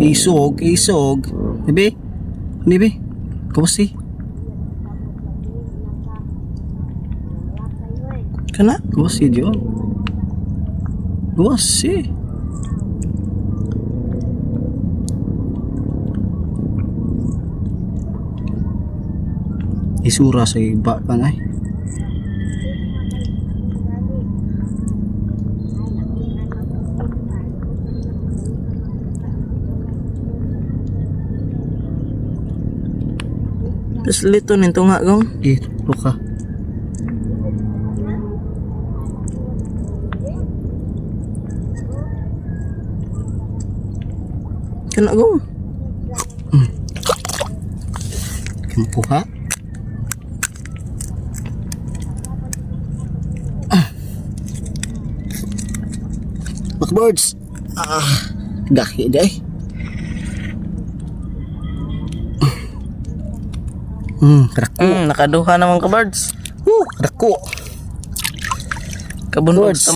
Isog, isog. Nibi? Nibi? Kumusti? Kana? Kumusti Diyon? Kumusti? Isura sa iba pa Tapos lito nito nga gong. Eh, luka. Kana gong. Kampuha. Backboards. Ah, gahi day. Hmm, rako. Hmm, nakaduha naman ka birds. Uh, rako. Kabunod Birds. sa